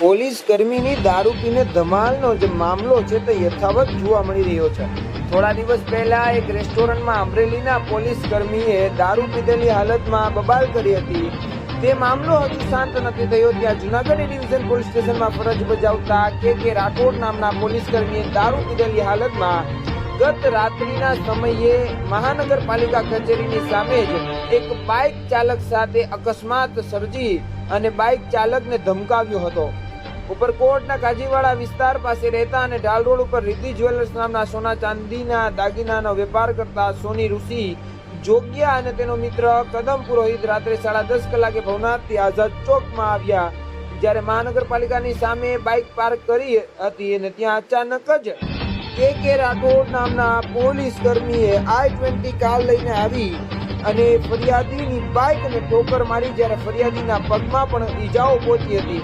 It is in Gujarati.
પોલીસ કર્મીની દારૂ પીને ધમાલનો જે મામલો છે તે યથાવત જોવા મળી રહ્યો છે. થોડા દિવસ પહેલા એક રેસ્ટોરન્ટમાં અમરેલીના પોલીસ કર્મીએ દારૂ પીધેલી હાલતમાં બબાલ કરી હતી. તે મામલો હજુ શાંત નથી થયો. ત્યાં જુનાગઢ ડિવિઝન પોલીસ સ્ટેશનમાં ફરજ બજાવતા કે કે રાઠોડ નામના પોલીસ કર્મીએ દારૂ પીધેલી હાલતમાં ગત રાત્રિના સમયે મહાનગરપાલિકા કચેરીની સામે જ એક બાઇક ચાલક સાથે અકસ્માત સર્જી અને બાઇક ચાલકને ધમકાવ્યો હતો. ઉપરકોટના કાજીવાડા વિસ્તાર પાસે રહેતા અને ઢાલ રોડ ઉપર રિદ્ધિ જ્વેલર્સ નામના સોના ચાંદીના દાગીનાનો વેપાર કરતા સોની ઋષિ જોગ્યા અને તેનો મિત્ર કદમ પુરોહિત રાત્રે સાડા દસ કલાકે ભવનાથથી આઝાદ ચોકમાં આવ્યા. જ્યારે મહાનગરપાલિકાની સામે બાઇક પાર્ક કરી હતી અને ત્યાં અચાનક જ કે કે રાઠોડ નામના પોલીસ કર્મીએ આઈ ટ્વેન્ટી કાર લઈને આવી અને ફરિયાદીની બાઇકને ઠોકર મારી જ્યારે ફરિયાદીના પગમાં પણ ઈજાઓ પહોંચી હતી.